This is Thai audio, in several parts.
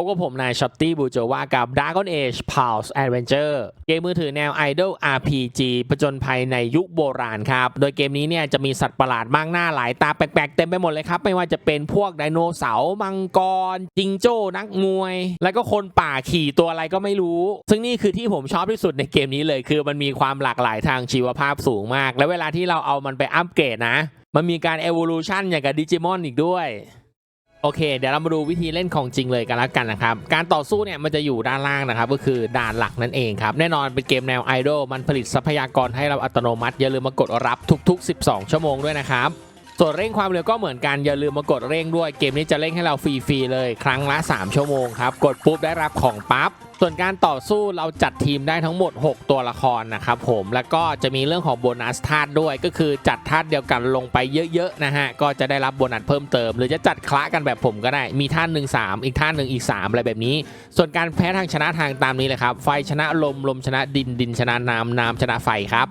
พบกับผมนายช็อตตี้บูโจวากับ Dragon Age Pulse Adventure เกมมือถือแนว Idol RPG ผจญภัยในยุคโบราณครับ โดยเกมนี้เนี่ยจะมีสัตว์ประหลาดมากหน้าหลายตาแปลกๆ เต็มไปหมดเลยครับ ไม่ว่าจะเป็นพวกไดโนเสาร์มังกร จิงโจ้นักมวย แล้วก็คนป่าขี่ตัวอะไรก็ไม่รู้ ซึ่งนี่คือที่ผมชอบที่สุดในเกมนี้เลย คือมันมีความหลากหลายทางชีวภาพสูงมาก และเวลาที่เราเอามันไปอัปเกรดนะ มันมีการ evolution อย่างกับดิจิมอนอีกด้วย โอเค เดี๋ยวเรามาดูวิธีเล่นของจริงเลยกันแล้วกันนะครับ การต่อสู้เนี่ยมันจะอยู่ด้านล่างนะครับ ก็คือด่านหลักนั่นเองครับ แน่นอนเป็นเกมแนวไอดอลมันผลิตทรัพยากรให้เราอัตโนมัติ อย่าลืมมากดรับทุก ๆ 12 ชั่วโมงด้วยนะครับ ส่วนเร่งความเร็วก็เหมือนกัน อย่าลืมมากดเร่งด้วยเกมนี้จะเร่งให้เราฟรีๆเลยครั้งละ 3 ชั่วโมงครับ กดปุ๊บได้รับของปั๊บส่วนการต่อสู้เราจัดทีมได้ทั้งหมด 6 ตัวละครนะครับผมแล้วก็จะมีเรื่องของโบนัสธาตุด้วยก็คือจัดธาตุเดียวกันลงไปเยอะๆนะฮะก็จะได้รับโบนัสเพิ่มเติม หรือจะจัดคละกันแบบผมก็ได้มีท่านหนึ่งสามอีกท่านหนึ่งอีก 3 อะไรแบบนี้ ส่วนการแพ้ทางชนะทางตามนี้เลยครับไฟชนะลมลมชนะดินดินชนะน้ำน้ำชนะไฟครับ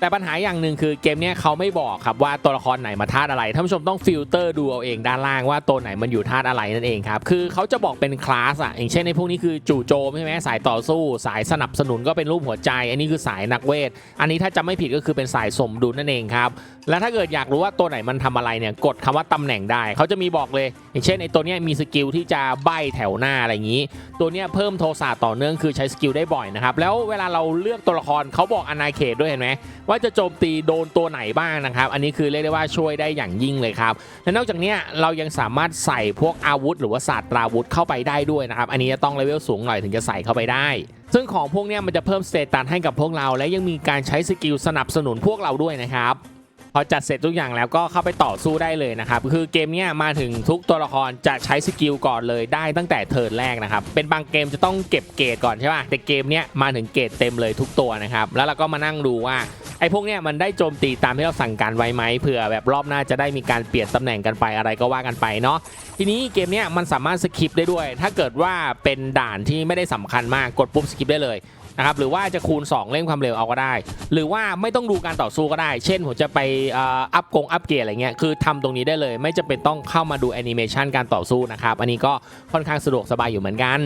แต่ปัญหาอย่างหนึ่งคือเกมเนี้ยเขาไม่บอกครับว่าตัวละครไหนมาธาตุอะไรท่านผู้ชมต้องฟิลเตอร์ดูเอาเองด้านล่างว่าตัวไหนมันอยู่ธาตุอะไรนั่นเองครับคือเขาจะบอกเป็นคลาสอะอย่างเช่นในพวกนี้คือจู่โจมใช่ไหมสายต่อสู้ สายสนับสนุนก็เป็นรูปหัวใจ อันนี้คือสายนักเวท อันนี้ถ้าจำไม่ผิดก็คือเป็นสายสมดุลนั่นเองครับแล้วถ้าเกิดอยากรู้ว่าตัวไหนมันทำอะไรเนี่ยกดคำว่าตำแหน่งได้ เขาจะมีบอกเลย อย่างเช่นไอ้ตัวเนี้ยมีสกิลที่จะใบแถวหน้าอะไรอย่างนี้ ตัวเนี้ยเพิ่มโทสะต่อเนื่องคือใช้สกิลได้บ่อยนะครับแล้วเวลาเราเลือกตัวละครเขาบอกอนาเขตด้วยเห็นไหมว่าจะโจมตีโดนตัวไหนบ้างนะครับ อันนี้คือเรียกได้ว่าช่วยได้อย่างยิ่งเลยครับและนอกจากนี้เรายังสามารถใส่พวกอาวุธ หรือว่าศาสตราวุธเข้าไปได้ด้วยนะครับ อันนี้จะต้องเลเวลสูงหน่อยถึงจะใส่เข้าไปได้ซึ่งของพวกนี้มันจะเพิ่มสเตตัสให้กับพวกเรา และยังมีการใช้สกิลสนับสนุนพวกเราด้วยนะครับ พอจัดเสร็จทุกอย่างแล้วก็เข้าไปต่อสู้ได้เลยนะครับคือเกมนี้มาถึงทุกตัวละครจะใช้สกิลก่อนเลยได้ตั้งแต่เทิร์นแรกนะครับเป็นบางเกมจะต้องเก็บเกรดก่อนใช่ป่ะแต่เกมนี้มาถึงเกรดเต็มเลยทุกตัวนะครับแล้วเราก็มานั่งดูว่าไอ้พวกเนี้ยมันได้โจมตีตามที่เราสั่งการไว้ไหมเผื่อแบบรอบหน้าจะได้มีการเปลี่ยนตำแหน่งกันไปอะไรก็ว่ากันไปเนาะทีนี้เกมเนี้ยมันสามารถสคิปได้ด้วย ถ้าเกิดว่าเป็นด่านที่ไม่ได้สำคัญมากกดปุ๊บสคิปได้เลย นะครับหรือว่าจะคูณ 2 เร่งความเร็วเอาก็ได้ หรือว่าไม่ต้องดูการต่อสู้ก็ได้ เช่นผมจะไปอัพกงอัพเกรดอะไรเงี้ยคือทำตรงนี้ได้เลย ไม่จำเป็นต้องเข้ามาดูแอนิเมชันการต่อสู้นะครับอันนี้ก็ค่อนข้างสะดวกสบายอยู่เหมือนกัน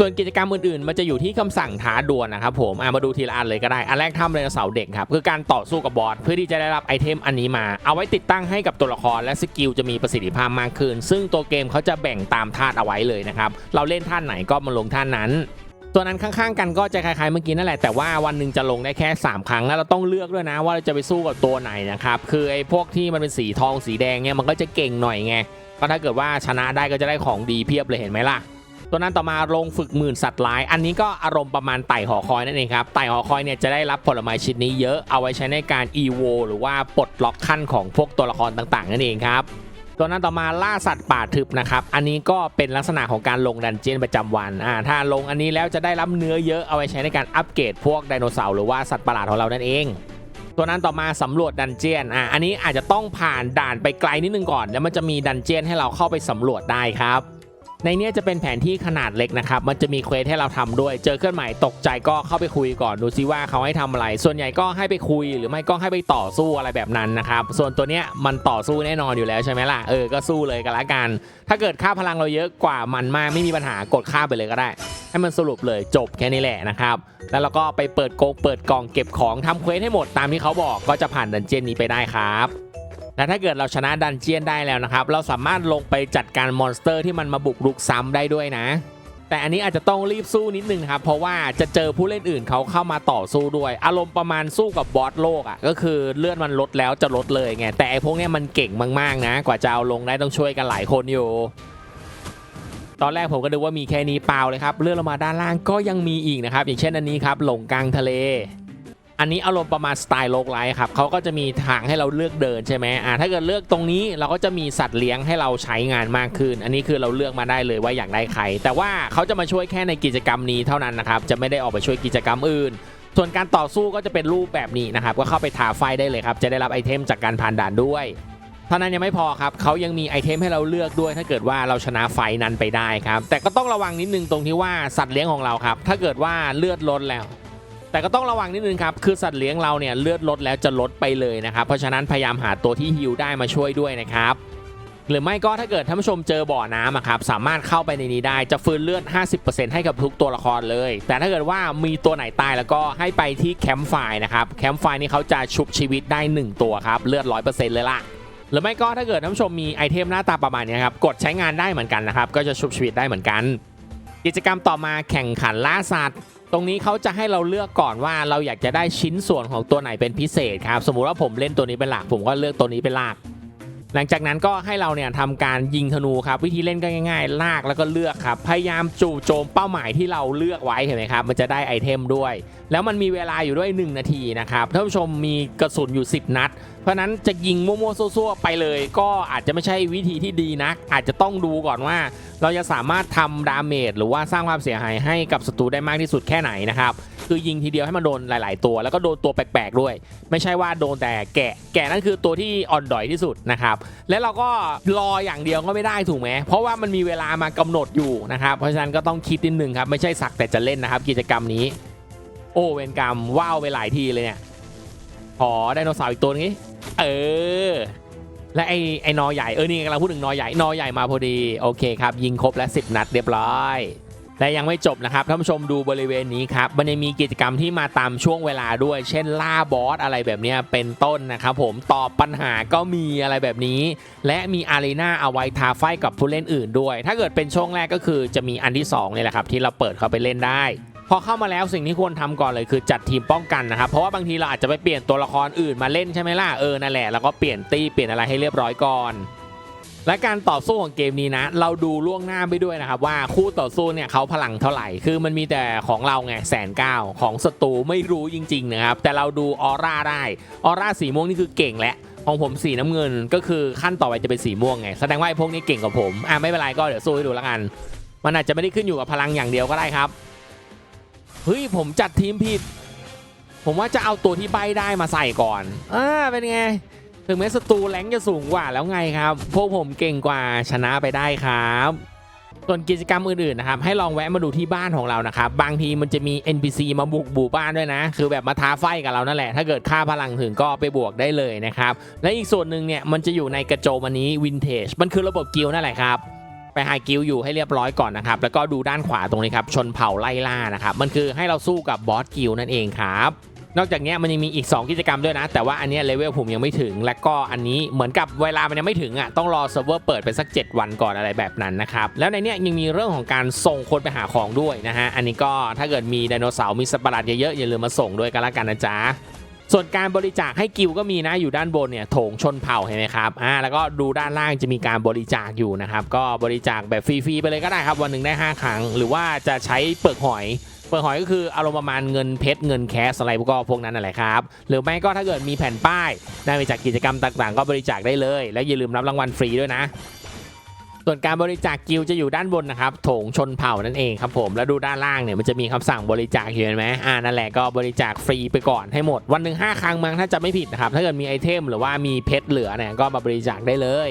ส่วนกิจกรรมอื่นๆ มันจะอยู่ที่คำสั่งท้าดวลนะครับผมมาดูทีละอันเลยก็ได้ อันแรกทำไดโนเสาร์เด็กครับคือการต่อสู้กับบอสเพื่อที่จะได้รับไอเทมอันนี้มา เอาไว้ติดตั้งให้กับตัวละครและสกิลจะมีประสิทธิภาพมากขึ้น ซึ่งตัวเกมเขาจะแบ่งตามธาตุเอาไว้เลยนะครับ เราเล่นท่านไหนก็มาลงท่านนั้น ตัวนั้นข้างๆ กันก็จะคล้ายๆเมื่อกี้นั่นแหละแต่ว่าวันหนึ่งจะลงได้แค่ 3 ครั้งแล้วเราต้องเลือกด้วยนะว่าเราจะไปสู้กับตัวไหนนะครับคือไอ้พวกที่มันเป็นสีทองสีแดงเนี่ยมันก็จะเก่งหน่อยไงก็ถ้าเกิดว่าชนะได้ก็จะได้ของดีเพียบเลยเห็นไหมล่ะตัวนั้นต่อมาลงฝึกหมื่นสัตว์ร้าย อันนี้ก็อารมณ์ประมาณไต่หอคอยนั่นเองครับไต่หอคอยเนี่ยจะได้รับผลไม้ชิ้นนี้เยอะเอาไว้ใช้ในการ EVO หรือว่าปลดล็อกขั้นของพวกตัวละครต่างๆ นั่นเองครับ ตัวนั้นต่อมาล่าสัตว์ป่าทึบนะครับ อันนี้ก็เป็นลักษณะของการลงดันเจียนประจำวันอ่าถ้าลงอันนี้แล้วจะได้รับเนื้อเยอะเอาไว้ใช้ในการอัปเกรดพวกไดโนเสาร์หรือว่าสัตว์ประหลาดของเรานั่นเองตัวนั้นต่อมาสำรวจดันเจียน อ่าอันนี้อาจจะต้องผ่านด่านไปไกลนิดนึงก่อน แล้วมันจะมีดันเจียนให้เราเข้าไปสำรวจได้ครับ ในเนี้ยจะเป็นแผนที่ขนาดเล็กนะครับ มันจะมีเควสให้เราทำด้วย เจอเครื่องหมายตกใจก็เข้าไปคุยก่อนดูซิว่าเขาให้ทำอะไร ส่วนใหญ่ก็ให้ไปคุยหรือไม่ก็ให้ไปต่อสู้อะไรแบบนั้นนะครับ ส่วนตัวเนี้ยมันต่อสู้แน่นอนอยู่แล้วใช่ไหมล่ะ เออ ก็สู้เลยกันละกัน ถ้าเกิดค่าพลังเราเยอะกว่ามันมากไม่มีปัญหากดค่าไปเลยก็ได้ ให้มันสรุปเลยจบแค่นี้แหละนะครับ แล้วเราก็ไปเปิดโกเปิดกล่องเก็บของทำเควสให้หมดตามที่เขาบอกก็จะผ่านดันเจียนนี้ไปได้ครับ และถ้าเกิดเราชนะดันเจียนได้แล้วนะครับ เราสามารถลงไปจัดการมอนสเตอร์ที่มันมาบุกรุกซ้ำได้ด้วยนะ แต่อันนี้อาจจะต้องรีบสู้นิดนึงครับ เพราะว่าจะเจอผู้เล่นอื่นเขาเข้ามาต่อสู้ด้วย อารมณ์ประมาณสู้กับบอสโลกอะ่ะก็คือเลือดมันลดแล้วจะลดเลยไงแต่ไอ้พวกเนี้ยมันเก่งมากๆนะ กว่าจะเอาลงได้ต้องช่วยกันหลายคนอยู่ตอนแรกผมก็นึกว่ามีแค่นี้เปล่าเลยครับเลื่อนลงมาด้านล่างก็ยังมีอีกนะครับ อย่างเช่นอันนี้ครับหลงกลางทะเล อันนี้อารมณ์ประมาณสไตล์โลกไลท์ครับเขาก็จะมีทางให้เราเลือกเดินใช่ไหมอ่าถ้าเกิดเลือกตรงนี้เราก็จะมีสัตว์เลี้ยงให้เราใช้งานมากขึ้น อันนี้คือเราเลือกมาได้เลยว่าอยากได้ใคร แต่ว่าเขาจะมาช่วยแค่ในกิจกรรมนี้เท่านั้นนะครับจะไม่ได้ออกไปช่วยกิจกรรมอื่น ส่วนการต่อสู้ก็จะเป็นรูปแบบนี้นะครับก็เข้าไปถาไฟได้เลยครับจะได้รับไอเทมจากการผ่านด่านด้วยเท่านั้นยังไม่พอครับเขายังมีไอเทมให้เราเลือกด้วย ถ้าเกิดว่าเราชนะไฟนั้นไปได้ครับแต่ก็ต้องระวังนิดนึงตรงที่ว่าสัตว์เลี้ยงของเราครับถ้าเกิดว่าเลือดลดแล้ว แต่ก็ต้องระวังนิดนึงครับ คือสัตว์เลี้ยงเราเนี่ยเลือดลดแล้วจะลดไปเลยนะครับ เพราะฉะนั้นพยายามหาตัวที่ฮิลได้มาช่วยด้วยนะครับ หรือไม่ก็ถ้าเกิดท่านผู้ชมเจอบ่อน้ำครับสามารถเข้าไปในนี้ได้จะฟื้นเลือด 50%ให้กับทุกตัวละครเลย แต่ถ้าเกิดว่ามีตัวไหนตายแล้วก็ให้ไปที่แคมป์ไฟนะครับแคมป์ไฟนี่เขาจะชุบชีวิตได้ 1 ตัวครับเลือด 100%เลยล่ะหรือไม่ก็ถ้าเกิดท่านผู้ชมมีไอเทมหน้าตาประมาณนี้ครับกดใช้งานได้เหมือนกันนะครับก็จะชุบชีวิตได้เหมือนกัน กิจกรรมต่อมาแข่งขันล่าสัตว์ รงนี้เขาจะให้เราเลือกก่อนว่าเราอยากจะได้ชิ้นส่วนของตัวไหนเป็นพิเศษครับ สมมุติว่าผมเล่นตัวนี้เป็นหลัก ผมก็เลือกตัวนี้เป็นหลัก หลังจากนั้นก็ให้เราเนี่ยทำการยิงธนูครับ วิธีเล่นก็ง่าย ๆ ลากแล้วก็เลือกครับ พยายามจู่โจมเป้าหมายที่เราเลือกไว้เห็นไหมครับ มันจะได้ไอเทมด้วย แล้วมันมีเวลาอยู่ด้วย 1 นาทีนะครับท่านผู้ชมมีกระสุนอยู่ 10 นัด เพราะนั้นจะยิงมั่วๆซั่วๆไปเลย ก็อาจจะไม่ใช่วิธีที่ดีนักอาจจะต้องดูก่อนว่า เราจะสามารถทำดาเมจหรือว่าสร้างความเสียหายให้กับศัตรูได้มากที่สุดแค่ไหนนะครับคือยิงทีเดียวให้มันโดนหลาย ๆ ตัว แล้วก็โดนตัวแปลก ๆ ด้วย ไม่ใช่ว่าโดนแต่แกะ แกะนั่นคือตัวที่อ่อนดอยที่สุดนะครับ และเราก็รออย่างเดียวก็ไม่ได้ถูกไหมเพราะว่ามันมีเวลามากำหนดอยู่นะครับ เพราะฉะนั้นก็ต้องคิดนิดนึงครับ ไม่ใช่สักแต่จะเล่นนะครับ กิจกรรมนี้ โอ้เวรกรรมว้าวไปหลายทีเลยเนี่ยขอไดโนเสาร์อีกตัวนี้ เออ และไอ้ไอ้นอใหญ่เออนี่กำลังพูดถึงนอใหญ่นอใหญ่มาพอดีโอเคครับ ยิงครบแล้ว10 นัดเรียบร้อยและยังไม่จบนะครับท่านผู้ชมดูบริเวณนี้ครับมันยังมีกิจกรรมที่มาตามช่วงเวลาด้วย เช่นล่าบอสอะไรแบบนี้เป็นต้นนะครับผมตอบปัญหาก็มีอะไรแบบนี้ และมีอารีนาเอาไว้ทาไฟกับผู้เล่นอื่นด้วย ถ้าเกิดเป็นช่วงแรกก็คือจะมีอันที่2นี่แหละครับที่เราเปิดเข้าไปเล่นได้ พอเข้ามาแล้วสิ่งที่ควรทำก่อนเลยคือจัดทีมป้องกันนะครับเพราะว่าบางทีเราอาจจะไปเปลี่ยนตัวละครอื่นมาเล่นใช่ไหมล่ะเออนั่นแหละแล้วก็เปลี่ยนตีเปลี่ยนอะไรให้เรียบร้อยก่อนและการต่อสู้ของเกมนี้นะ เราดูล่วงหน้าไปด้วยนะครับ ว่าคู่ต่อสู้เนี่ยเขาพลังเท่าไหร่ คือมันมีแต่ของเราไงแสนเก้าของศัตรูไม่รู้จริงๆนะครับ แต่เราดูออร่าได้ออร่าสีม่วงนี่คือเก่งและของผมสีน้ำเงินก็คือขั้นต่อไปจะเป็นสีม่วงไงแสดงว่าไอ้พวกนี้เก่งกว่าผมอะไม่เป็นไรก็เดี๋ยวสู้ให้ดูแล้วกัน มันอาจจะไม่ได้ขึ้นอยู่กับพลังอย่างเดียวก็ได้ครับ เฮ้ยผมจัดทีมผิด ผมว่าจะเอาตัวที่ใบได้มาใส่ก่อนอ่าเป็นไง ถึงแม้ศัตรูแรงจะสูงกว่าแล้วไงครับ พวกผมเก่งกว่าชนะไปได้ครับส่วนกิจกรรมอื่นๆนะครับให้ลองแวะมาดูที่บ้านของเรานะครับบางทีมันจะมี NPC มาบุกบูบ้านด้วยนะ คือแบบมาท้าไฟกับเรานั่นแหละ ถ้าเกิดค่าพลังถึงก็ไปบวกได้เลยนะครับและอีกส่วนหนึ่งเนี่ยมันจะอยู่ในกระโจมอันนี้วินเทจมันคือระบบกิลด์นั่นแหละครับ ไปหากิลอยู่ให้เรียบร้อยก่อนนะครับ แล้วก็ดูด้านขวาตรงนี้ครับชนเผ่าไล่ล่านะครับ มันคือให้เราสู้กับบอสกิลนั่นเองครับนอกจากนี้มันยังมีอีก 2 กิจกรรมด้วยนะ แต่ว่าอันนี้เลเวลผมยังไม่ถึง และก็อันนี้เหมือนกับเวลามันยังไม่ถึงอะต้องรอเซิร์ฟเวอร์เปิดไปสัก 7 วันก่อนอะไรแบบนั้นนะครับ แล้วในนี้ยยังมีเรื่องของการส่งคนไปหาของด้วยนะฮะ อันนี้ก็ถ้าเกิดมีไดโนเสาร์มีสัตว์ประหลาดเยอะๆอย่าลืมมาส่งด้วยกันละกันนะจ๊ะ ส่วนการบริจาคให้กิลก็มีนะอยู่ด้านบนเนี่ยโถงชนเผ่าเห็นไหมครับอ่าแล้วก็ดูด้านล่างจะมีการบริจาคอยู่นะครับก็บริจาคแบบฟรีๆไปเลยก็ได้ครับวันหนึ่งได้ 5 ครั้ง หรือว่าจะใช้เปลือกหอยเปลือกหอยก็คืออารมณ์ประมาณเงินเพชรเงินแคสอะไรพวกพวกนั้นนั่นแหละครับ หรือไม่ก็ถ้าเกิดมีแผ่นป้ายได้มาจากกิจกรรมต่างๆ ก็บริจาคได้เลย แล้วอย่าลืมรับรางวัลฟรีด้วยนะ ส่วนการบริจาคกิลจะอยู่ด้านบนนะครับโถงชนเผ่านั่นเองครับผมแล้วดูด้านล่างเนี่ยมันจะมีคำสั่งบริจาคอยู่เห็นไหมอ่านั่นแหละก็บริจาคฟรีไปก่อนให้หมดวันหนึ่งห้าครั้งมั้งถ้าจะไม่ผิดนะครับถ้าเกิดมีไอเทมหรือว่ามีเพชรเหลือเนี่ยก็มาบริจาคได้เลย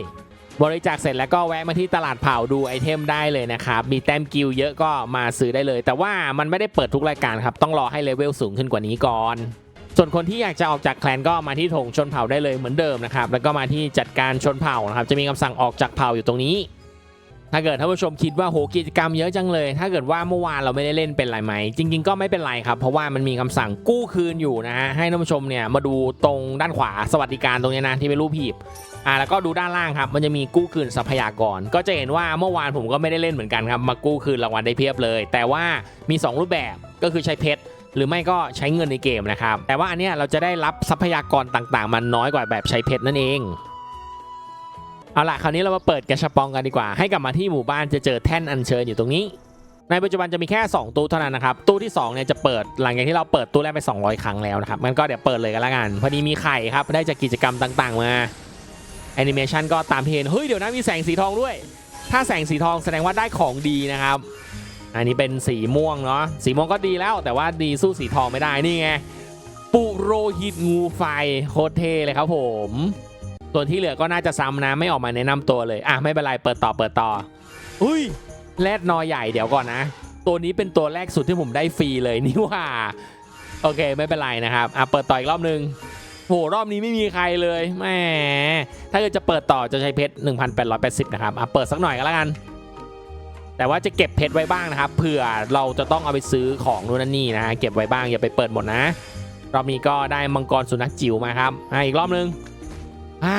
บริจาคเสร็จแล้วก็แวะมาที่ตลาดเผาดูไอเทมได้เลยนะครับมีแต้มกิลเยอะก็มาซื้อได้เลย แต่ว่ามันไม่ได้เปิดทุกรายการครับต้องรอให้เลเวลสูงขึ้นกว่านี้ก่อนส่วนคนที่อยากจะออกจากแคลนก็มาที่โถงชนเผ่าได้เลยเหมือนเดิมนะครับ แล้วก็มาที่จัดการชนเผ่านะครับ จะมีคำสั่งออกจากเผ่าอยู่ตรงนี้ ถ้าเกิดท่านผู้ชมคิดว่าโหกิจกรรมเยอะจังเลย ถ้าเกิดว่าเมื่อวานเราไม่ได้เล่นเป็นไรไหม จริง ๆ ก็ไม่เป็นไรครับ เพราะว่ามันมีคำสั่งกู้คืนอยู่นะฮะให้ท่านผู้ชมเนี่ยมาดูตรงด้านขวาสวัสดิการตรงนี้นะที่เป็นรูปหีบอ่าแล้วก็ดูด้านล่างครับ มันจะมีกู้คืนทรัพยากร ก็จะเห็นว่าเมื่อวานผมก็ไม่ได้เล่นเหมือนกันครับมากู้คืนรางวัลได้เพียบเลย แต่ว่ามี 2 รูปแบบก็คือใช้เพชรหรือไม่ก็ใช้เงินในเกมนะครับแต่ว่าอันเนี้ยเราจะได้รับทรัพยากรต่างๆ มันน้อยกว่าแบบใช้เพชรนั่นเอง เอาล่ะคราวนี้เรามาเปิดกระชับปองกันดีกว่า ให้กลับมาที่หมู่บ้านจะเจอแท่นอัญเชิญอยู่ตรงนี้ ในปัจจุบันจะมีแค่ 2 ตู้เท่านั้นนะครับ ตู้ที่2เนี่ยจะเปิดหลังจากที่เราเปิดตู้แรกไป 200 ครั้งแล้วนะครับงั้นก็เดี๋ยวเปิดเลยกันละกันพอดีมีไข่ครับได้จากกิจกรรมต่างๆมาแอนิเมชันก็ตามเห็นเฮ้ยเดี๋ยวนะมีแสงสีทองด้วย ถ้าแสงสีทองแสดงว่าได้ของดีนะครับอันนี้เป็นสีม่วงเนาะสีม่วงก็ดีแล้วแต่ว่าดีสู้สีทองไม่ได้นี่ไงปุโรหิตงูไฟโคตรเท่เลยครับผม ส่วนที่เหลือก็น่าจะซ้ำนะไม่ออกมาแนะนำตัวเลย อะไม่เป็นไรเปิดต่อเปิดต่อ อุ้ยแรดนอใหญ่เดี๋ยวก่อนนะ ตัวนี้เป็นตัวแรกสุดที่ผมได้ฟรีเลยนี่หว่า โอเคไม่เป็นไรนะครับอะเปิดต่ออีกรอบนึงโหรอบนี้ไม่มีใครเลยแหมถ้าเกิดจะเปิดต่อจะใช้เพชร 1,880 นะครับอะเปิดสักหน่อยก็แล้วกัน แต่ว่าจะเก็บเพชรไว้บ้างนะครับเผื่อเราจะต้องเอาไปซื้อของนู่นนั่นนี่นะฮะเก็บไว้บ้างอย่าไปเปิดหมดนะ รอบนี้ก็ได้มังกรสุนัขจิ๋วมาครับอะอีกรอบนึง อ่า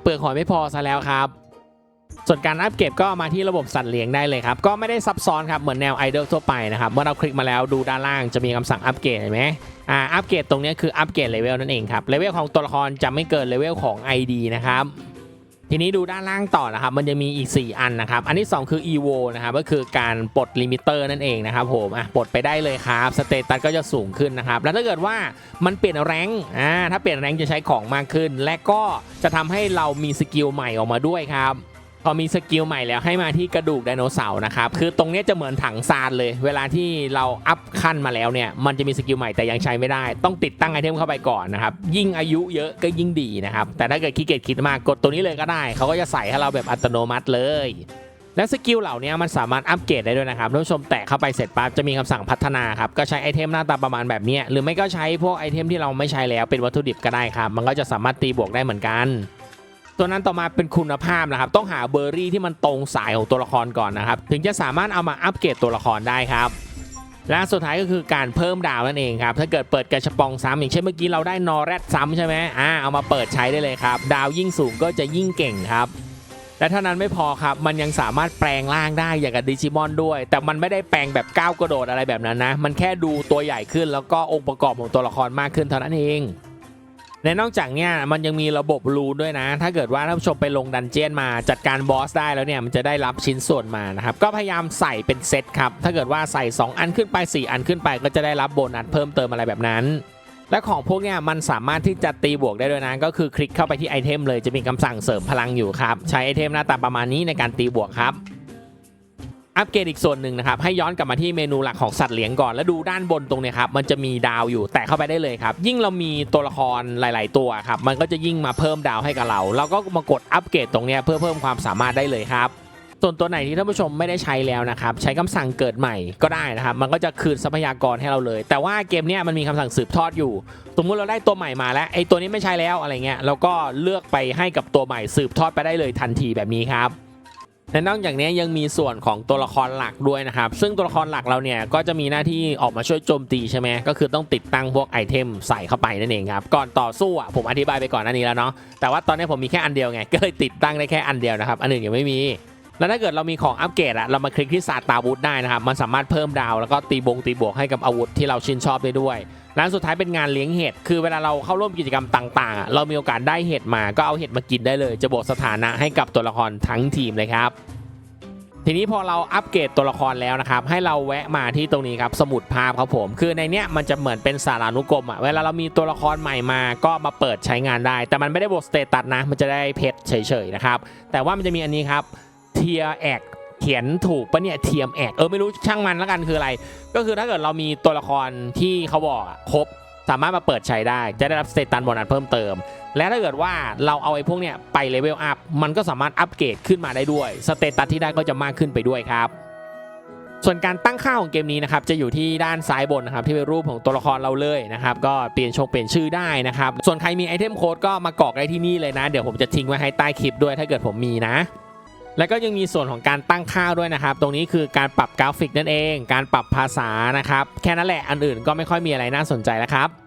เปลือกหอยไม่พอซะแล้วครับ ส่วนการอัปเกรดก็มาที่ระบบสัตว์เลี้ยงได้เลยครับ ก็ไม่ได้ซับซ้อนครับเหมือนแนวไอดอลทั่วไปนะครับ เมื่อเราคลิกมาแล้วดูด้านล่างจะมีคำสั่งอัปเกรดเห็นไหมอ่าอัปเกรดตรงนี้คืออัปเกรดเลเวลนั่นเองครับเลเวลของตัวละครจะไม่เกินเลเวลของ ID นะครับ ทีนี้ดูด้านล่างต่อนะครับ มันจะมีอีก 4 อันนะครับ อันที่ 2 คือ EVO นะครับ ก็คือการปลดลิมิเตอร์นั่นเองนะครับผม อะ ปลดไปได้เลยครับ สเตตัสก็จะสูงขึ้นนะครับ แล้วถ้าเกิดว่ามันเปลี่ยนแรงอ่า ถ้าเปลี่ยนแรงจะใช้ของมากขึ้น และก็จะทำให้เรามีสกิลใหม่ออกมาด้วยครับ พอมีสกิลใหม่แล้วให้มาที่กระดูกไดโนเสาร์นะครับ คือตรงนี้จะเหมือนถังซานเลย เวลาที่เราอัพขั้นมาแล้วเนี่ย มันจะมีสกิลใหม่แต่ยังใช้ไม่ได้ ต้องติดตั้งไอเทมเข้าไปก่อนนะครับ ยิ่งอายุเยอะก็ยิ่งดีนะครับ แต่ถ้าเกิดขี้เกียจคิดมากกดตัวนี้เลยก็ได้ เขาก็จะใส่ให้เราแบบอัตโนมัติเลยและสกิลเหล่านี้มันสามารถอัปเกรดได้ด้วยนะครับท่านผู้ชมแตะเข้าไปเสร็จปั๊บจะมีคำสั่งพัฒนาครับ ก็ใช้ไอเทมหน้าตาประมาณแบบนี้ หรือไม่ก็ใช้พวกไอเทมที่เราไม่ใช้แล้วเป็นวัตถุดิบก็ได้ครับ มันก็จะสามารถตีบวกได้เหมือนกัน ตัวนั้นต่อมาเป็นคุณภาพนะครับ ต้องหาเบอร์รี่ที่มันตรงสายของตัวละครก่อนนะครับ ถึงจะสามารถเอามาอัปเกรดตัวละครได้ครับและสุดท้ายก็คือการเพิ่มดาวนั่นเองครับ ถ้าเกิดเปิดกระชปองซ้ำอย่างเช่นเมื่อกี้เราได้นอแรดซ้ำใช่ไหมอ่าเอามาเปิดใช้ได้เลยครับ ดาวยิ่งสูงก็จะยิ่งเก่งครับ และเท่านั้นไม่พอครับ มันยังสามารถแปลงร่างได้อย่างกับดิจิมอนด้วย แต่มันไม่ได้แปลงแบบก้าวกระโดดอะไรแบบนั้นนะ มันแค่ดูตัวใหญ่ขึ้นแล้วก็องค์ประกอบของตัวละครมากขึ้นเท่านั้นเอง และนอกจากเนี้ยมันยังมีระบบรูนด้วยนะ ถ้าเกิดว่าท่านผู้ชมไปลงดันเจียนมาจัดการบอสได้แล้วเนี่ยมันจะได้รับชิ้นส่วนมานะครับก็พยายามใส่เป็นเซตครับถ้าเกิดว่าใส่ 2 อันขึ้นไป 4 อันขึ้นไป ก็จะได้รับโบนัสเพิ่มเติมอะไรแบบนั้นและของพวกเนี้ยมันสามารถที่จะตีบวกได้ด้วยนะ ก็คือคลิกเข้าไปที่ไอเทมเลยจะมีคำสั่งเสริมพลังอยู่ครับ ใช้ไอเทมหน้าตาประมาณนี้ในการตีบวกครับ อัปเกรดอีกส่วนหนึ่งนะครับ ให้ย้อนกลับมาที่เมนูหลักของสัตว์เลี้ยงก่อน แล้วดูด้านบนตรงเนี้ยครับ มันจะมีดาวอยู่ แตะเข้าไปได้เลยครับ ยิ่งเรามีตัวละครหลาย ๆ ตัวครับ มันก็จะยิ่งมาเพิ่มดาวให้กับเรา เราก็มากดอัปเกรดตรงเนี้ยเพื่อเพิ่มความสามารถได้เลยครับส่วนตัวไหนที่ท่านผู้ชมไม่ได้ใช้แล้วนะครับ ใช้คำสั่งเกิดใหม่ก็ได้นะครับ มันก็จะคืนทรัพยากรให้เราเลย แต่ว่าเกมเนี้ยมันมีคำสั่งสืบทอดอยู่ สมมุติเราได้ตัวใหม่มาแล้วไอ้ตัวนี้ไม่ใช้แล้วอะไรเงี้ยเราก็เลือกไปให้กับตัวใหม่สืบทอดไปได้เลยทันทีแบบนี้ครับ และนอกจากนี้ยังมีส่วนของตัวละครหลักด้วยนะครับ ซึ่งตัวละครหลักเราเนี่ยก็จะมีหน้าที่ออกมาช่วยโจมตีใช่ไหมก็คือต้องติดตั้งพวกไอเทมใส่เข้าไปนั่นเองครับ ก่อนต่อสู้อะผมอธิบายไปก่อนหน้านี้แล้วเนาะแต่ว่าตอนนี้ผมมีแค่อันเดียวไงก็เลยติดตั้งได้แค่อันเดียวนะครับ อันอื่นยังไม่มีแล้วถ้าเกิดเรามีของอัปเกรดอะเรามาคลิกที่ศาสตราวุธได้นะครับ มันสามารถเพิ่มดาว แล้วก็ตีบงตีบวกให้กับอาวุธที่เราชื่นชอบได้ด้วย และสุดท้ายเป็นงานเลี้ยงเห็ด คือเวลาเราเข้าร่วมกิจกรรมต่างๆ เรามีโอกาสได้เห็ดมา ก็เอาเห็ดมากินได้เลย จะบวกสถานะให้กับตัวละครทั้งทีมเลยครับ ทีนี้พอเราอัปเกรดตัวละครแล้วนะครับ ให้เราแวะมาที่ตรงนี้ครับ สมุดภาพครับผม คือในเนี้ยมันจะเหมือนเป็นสารานุกรมอะเวลาเรามีตัวละครใหม่มา ก็มาเปิดใช้งานได้ แต่มันไม่ได้บวกสเตตัสนะ มันจะได้เพชรเฉยๆนะครับ แต่ว่ามันจะมีอันนี้ครับเทียแอก ขียนถูกปะเนี่ยเทียมแอกเออไม่รู้ช่างมันแล้วกันคืออะไร ก็คือถ้าเกิดเรามีตัวละครที่เขาบอกครบสามารถมาเปิดใช้ได้ จะได้รับสเตตัสโบนัสเพิ่มเติม และถ้าเกิดว่าเราเอาไอ้พวกเนี้ยไปเลเวลอัพมันก็สามารถอัปเกรดขึ้นมาได้ด้วย สเตตัสที่ได้ก็จะมากขึ้นไปด้วยครับ ส่วนการตั้งค่าของเกมนี้นะครับจะอยู่ที่ด้านซ้ายบนนะครับที่เป็นรูปของตัวละครเราเลยนะครับก็เปลี่ยนชงเปลี่ยนชื่อได้นะครับส่วนใครมีไอเทมโค้ดก็มากรอกได้ที่นี่เลยนะ เดี๋ยวผมจะทิ้งไว้ให้ใต้คลิปด้วยถ้าเกิดผมมีนะ แล้วก็ยังมีส่วนของการตั้งค่าด้วยนะครับ ตรงนี้คือการปรับกราฟิกนั่นเอง การปรับภาษานะครับ แค่นั้นแหละ อันอื่นก็ไม่ค่อยมีอะไรน่าสนใจแล้วครับ